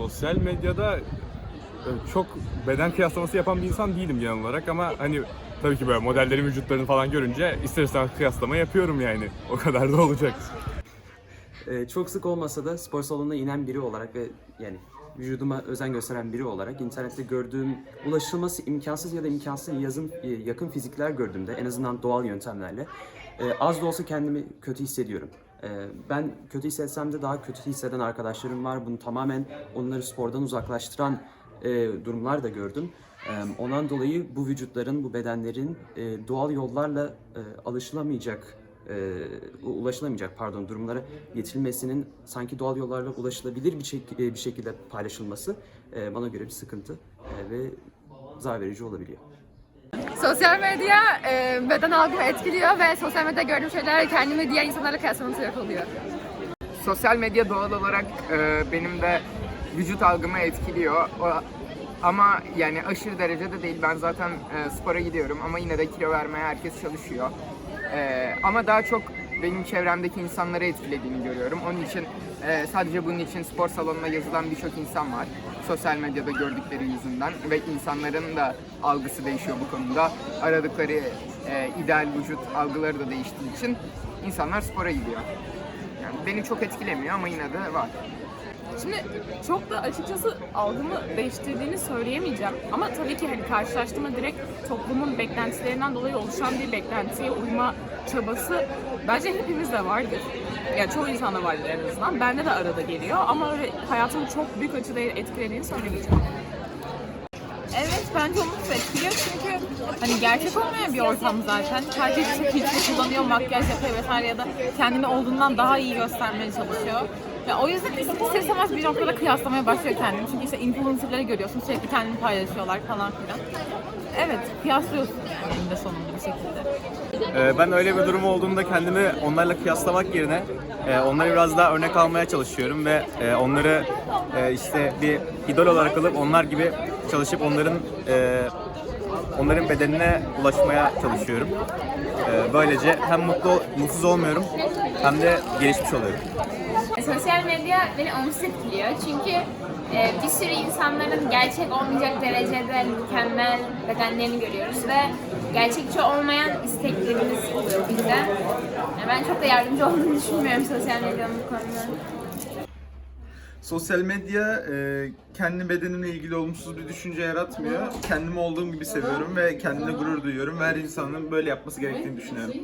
sosyal medyada e, çok beden kıyaslaması yapan bir insan değilim genel olarak ama hani tabii ki böyle modellerin vücutlarını falan görünce ister istemez kıyaslama yapıyorum yani. O kadar da olacak. Ee, çok sık olmasa da spor salonuna inen biri olarak ve yani vücuduma özen gösteren biri olarak internette gördüğüm ulaşılması imkansız ya da imkansız yazın e, yakın fizikler gördüğümde en azından doğal yöntemlerle e, az da olsa kendimi kötü hissediyorum. E, Ben kötü hissetsem de daha kötü hisseden arkadaşlarım var. Bunu tamamen onları spordan uzaklaştıran e, durumlar da gördüm. E, Ondan dolayı bu vücutların, bu bedenlerin e, doğal yollarla e, alışılamayacak ulaşılamayacak pardon durumlara getirilmesinin sanki doğal yollarla ulaşılabilir bir, şek- bir şekilde paylaşılması bana göre bir sıkıntı ve zarar verici olabiliyor. Sosyal medya e, beden algımı etkiliyor ve sosyal medyada gördüğüm şeyler kendimi diğer insanlarla kıyaslamama sebep oluyor. Sosyal medya doğal olarak e, benim de vücut algımı etkiliyor. O, ama yani aşırı derecede değil. Ben zaten e, spora gidiyorum ama yine de kilo vermeye herkes çalışıyor. E, ama daha çok benim çevremdeki insanları etkilediğini görüyorum. Onun için e, sadece bunun için spor salonuna yazılan birçok insan var. Sosyal medyada gördükleri yüzünden ve insanların da algısı değişiyor bu konuda. Aradıkları e, ideal vücut algıları da değiştiği için insanlar spora gidiyor. Yani beni çok etkilemiyor ama yine de var. Şimdi çok da açıkçası algımı değiştirdiğini söyleyemeyeceğim. Ama tabii ki hani karşılaştırma direkt toplumun beklentilerinden dolayı oluşan bir beklentiye uyma çabası bence hepimizde vardır. Ya çoğu insanda vardır en azından. Bende de arada geliyor ama öyle hayatımı çok büyük açıda etkilediğini söylemeyeceğim. Evet bence olumsuz etkiliyor çünkü hani gerçek olmayan bir ortam zaten. Herkes işte filtre kullanıyor, makyaj yapıyor vesaire ya da kendini olduğundan daha iyi göstermeye çalışıyor. Ya o yüzden ister istemez bir noktada kıyaslamaya başlıyor kendini. Çünkü işte influencerları görüyorsun sürekli kendini paylaşıyorlar falan filan. Evet kıyaslıyorsun eninde sonunda bir şekilde. Ee, Ben öyle bir durum olduğunda kendimi onlarla kıyaslamak yerine e, onları biraz daha örnek almaya çalışıyorum ve e, onları e, işte bir idol olarak alıp onlar gibi çalışıp onların e, onların bedenine ulaşmaya çalışıyorum. E, Böylece hem mutlu mutsuz olmuyorum hem de gelişmiş oluyorum. Sosyal medya beni olumsuz etkiliyor çünkü e, bir sürü insanların gerçek olmayacak derecede mükemmel bedenlerini görüyoruz ve gerçekçi olmayan isteklerimiz oluyor bize. Yani ben çok da yardımcı olduğunu düşünmüyorum sosyal medyanın bu konuda. Sosyal medya e, kendi bedenimle ilgili olumsuz bir düşünce yaratmıyor. Kendimi olduğum gibi seviyorum ve kendimle gurur duyuyorum her insanın böyle yapması gerektiğini düşünüyorum.